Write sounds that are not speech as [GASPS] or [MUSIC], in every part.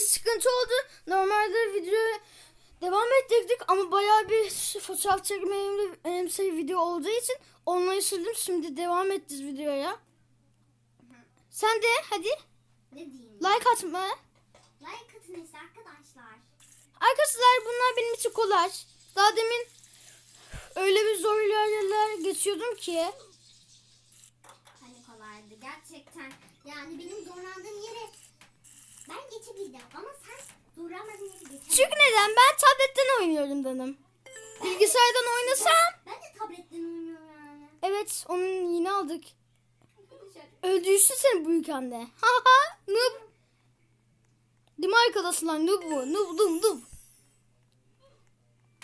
sıkıntı oldu. Normalde video devam ettirdik ama bayağı bir fotoğraf çekmeyimli önemli video olduğu için onları sildim. Şimdi devam edeceğiz videoya. Sen de hadi Ne diyeyim? like atma. Like atın işte arkadaşlar. Arkadaşlar bunlar benim için kolay. Daha demin öyle bir zor yerler geçiyordum ki. Hani kolaydı gerçekten. Yani benim zorlandığım yere ben geçebildim ama sen duramadın. Çünkü neden? Ben tabletten oynuyorum dedim. Bilgisayardan oynasam. Ben de tabletten oynuyorum yani. Evet onun yine aldık. Öldürsün seni büyük anne. [LAUGHS] Ha ha noob. Değil mi arkadaşlar? Noob bu. Noob noob.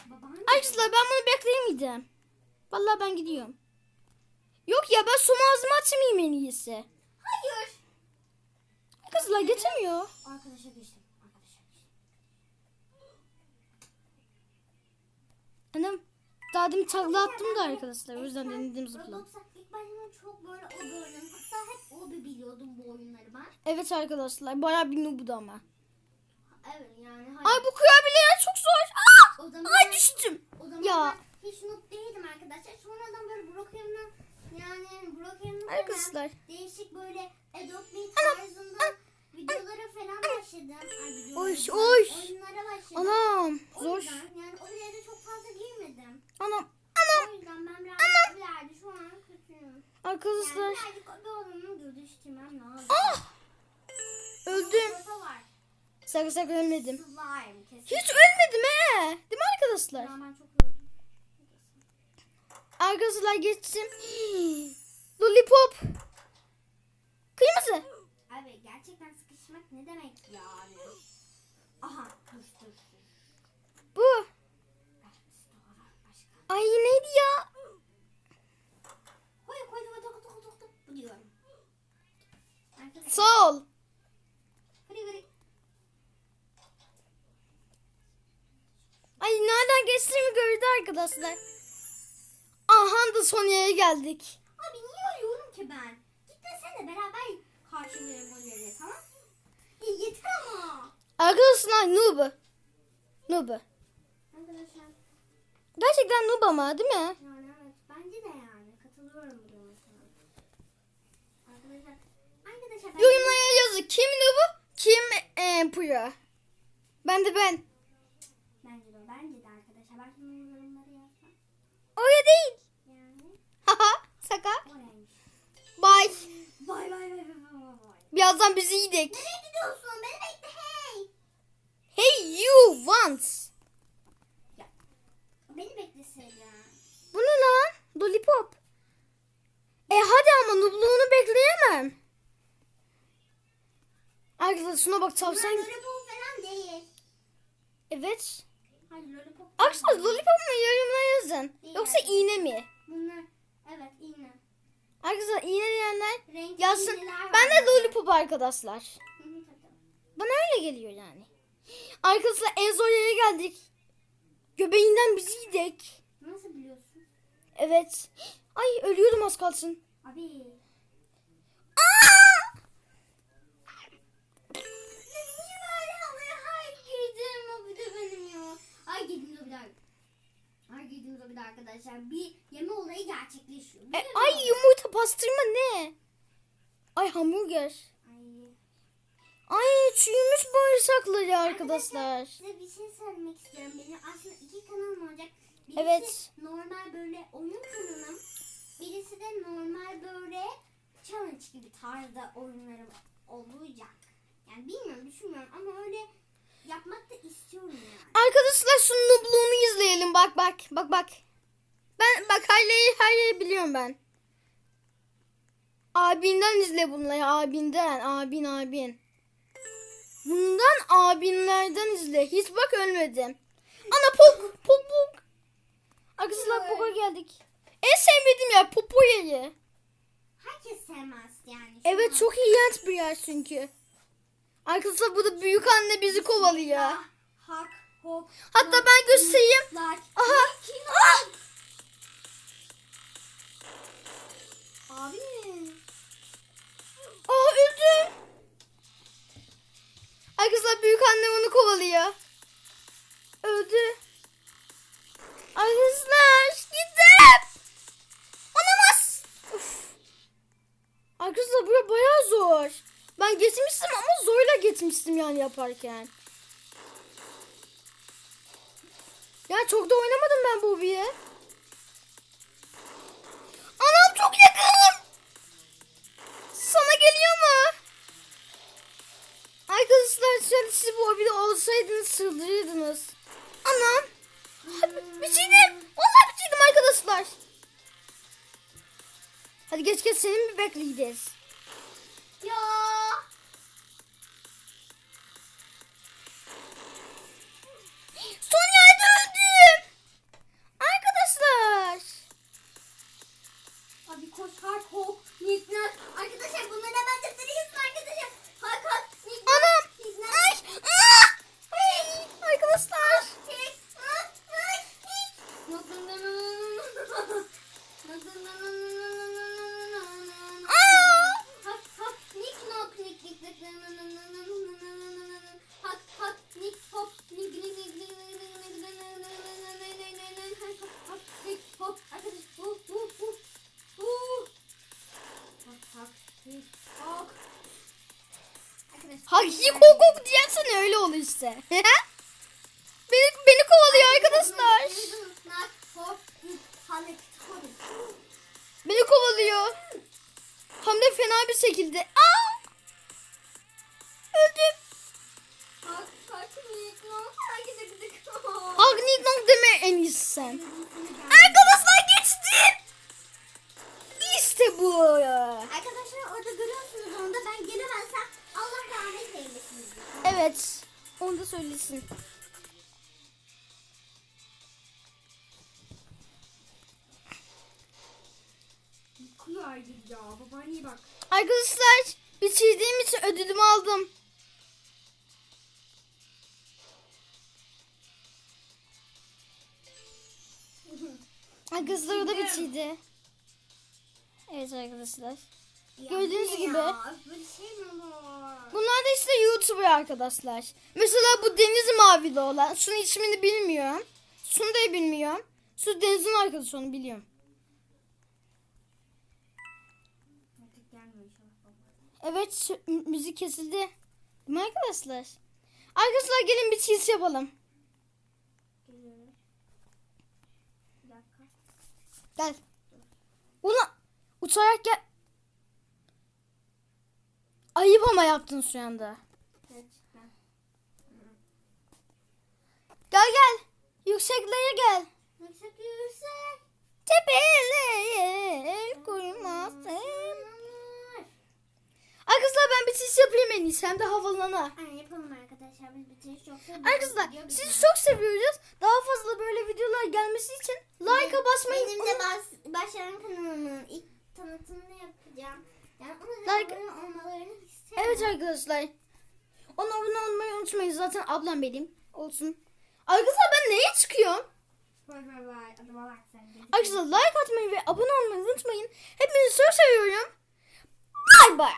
Babam Arkadaşlar ben bunu bekleyemeyeceğim. Vallahi ben gidiyorum. Yok ya ben son ağzıma atmayayım en iyisi. Kızlar geçemiyor. Arkadaşa geçtim. Arkadaşa geçtim. Annem daha demin takla attım da arkadaşlar. O yüzden denedim zıpladım. Roblox'a ilk başta çok böyle o gördüm. Hatta hep o bir biliyordum bu oyunları ben. Evet arkadaşlar bayağı bir noob'du ama. Evet yani hayır. Ay bu kurabiyeler çok zor. Aa! O zaman Ay ben- düştüm. O zaman Ya. ben hiç noob değildim arkadaşlar. Sonradan böyle Brookhaven'ın yani Brookhaven'ın Arkadaşlar. değişik böyle Adobe tarzında videolara falan başladım. Ay, videolara Oy, diyorum, oy. Oyunlara başladım. Anam O zor. yüzden yani oraya da çok fazla girmedim. Anam. O yüzden ben birazcık ileride şu an kötüyüm. Yani Arkadaşlar. Ah! Öldüm. Sakın sakın ölmedim. Slime. Hiç ölmedim he. Değil mi arkadaşlar? Arkadaşlar geçtim. [GASPS] Lollipop. Kırmızı. Abi gerçekten sıkışmak ne demek yani? Aha dur dur Arkadaşlar. Sağ ol. Hadi hadi. Ay nereden geçtiğimi gördü arkadaşlar. Aha da son yere geldik. Abi niye ölüyorum ki ben? Gitmesene beraber karşılayalım yeri tamam? Ya yeter ama. Arkadaşlar noob. Noob. Arkadaşlar Gerçekten noob ama değil mi? yani evet bence de yani katılıyorum bu duruma sana. Arkadaşlar arkadaşlar ben Yorumlara yazın. Kim noob? Kim e, pro? Ben de ben. bence de bence de arkadaşlar ben şimdi yorumları yazsam Öyle değil. yani Haha. Saka. Bye. Vay vay vay vay vay. Birazdan bizi yedik. Nereye gidiyorsun? Beni bekle hey. Hey you once. Beni bekleseydin. Bu ne lan? Lollipop. E hadi ama nubluğunu bekleyemem. Arkadaşlar şuna bak Bunlar tavşan. lollipop falan değil. Evet. Hayır lollipop. Arkadaşlar lollipop mu yorumlara yazın. Değil Yoksa iğne mi? Bunlar evet iğne. Arkadaşlar iğne diyenler Renkli yazsın. Ben de lollipop arkadaşlar. Bana öyle geliyor yani. Arkadaşlar en zor yere geldik. Göbeğinden bizi yedik. Nasıl biliyorsun? Evet. Ay ölüyordum az kalsın. Abi. Aa! Girdim o bir daha. Girdim o bir daha arkadaşlar. Bir yeme olayı gerçekleşiyor. E, ay yumurta pastırma ne? Ay hamburger. Ay. Ay çürümüş bağırsakları arkadaşlar. Size bir şey söylemek istiyorum. Benim aslında iki kanalım olacak. Birisi Evet. normal böyle oyun kanalım. Birisi de normal böyle challenge gibi tarzda oyunlarım olacak. Yani bilmiyorum düşünmüyorum ama öyle yapmak da istiyorum yani. Arkadaşlar şu nubluğunu izleyelim bak bak bak bak. Ben bak her yeri biliyorum ben. Abinden izle bunları abinden abin abin. Bundan abinlerden izle. Hiç bak ölmedim. Ana pok pok pok. Arkadaşlar poka geldik. En sevmediğim yer popo yeri. Herkes sevmez yani. Evet çok iğrenç bir yer çünkü. Arkadaşlar burada büyük anne bizi kovalıyor. Hak, hop. Hatta ben göstereyim. Aha. Ah! Abi. Aa öldüm. Arkadaşlar büyük annem onu kovalıyor. Öldü. Arkadaşlar gittim. Olamaz. Uf. Arkadaşlar bura bayağı zor. Ben geçmiştim ama zorla geçmiştim yani yaparken. Ya çok da oynamadım ben bu hobiyi. Anam çok yakın. Sana geliyor mu? Arkadaşlar şöyle siz bu hobide olsaydınız sığdırırdınız. Anam. Bitirdim. Vallahi bitirdim arkadaşlar. Hadi geç geç senin bir bekleyeceğiz. Ya. Haki kokok diyorsan öyle olur işte. beni, beni kovalıyor arkadaşlar. Beni kovalıyor. Hem de fena bir şekilde. Aa! Öldüm. hak hak nik nok herkese gıdık Agni nok deme en iyisi sen. Arkadaşlar geçtim. İşte bu. Arkadaşlar orada görüyorsunuz onu da ben gelemezsem Allah rahmet eylesin. Evet. Onu da söylesin. Yıkıyor Aygül ya babaanneye bak. Arkadaşlar bitirdiğim için ödülümü aldım. [LAUGHS] Arkadaşlar o da bitirdi. Evet arkadaşlar. Gördüğünüz Ya, gibi. şey? Bunlar da işte YouTuber arkadaşlar. Mesela bu deniz mavili olan. Şunun ismini bilmiyorum. Şunu da bilmiyorum. Şu denizin arkadaşı onu biliyorum. Evet müzik kesildi. Değil mi arkadaşlar? Arkadaşlar gelin bir cheese yapalım. Gel. Ulan uçarak gel. Ayıp ama yaptın şu anda. Gerçekten. Gel gel. Yüksekliğe gel. Yüksek yüksek. Tepelere el koymazsın. Arkadaşlar ben bir cheese yapayım en iyisi. Hem de havalana. Yapalım arkadaşlar biz bitiriş yoksa. Arkadaşlar video sizi çok seviyoruz. Daha fazla böyle videolar gelmesi için like'a basmayı Benim de bas, Başaran kanalımın ilk tanıtımını yapacağım. Yani Like-. Evet arkadaşlar. Ona abone olmayı unutmayın. Zaten ablam benim. Olsun. Arkadaşlar ben neye çıkıyorum? Arkadaşlar like atmayı ve abone olmayı unutmayın. Hepinizi çok seviyorum. Bay bay.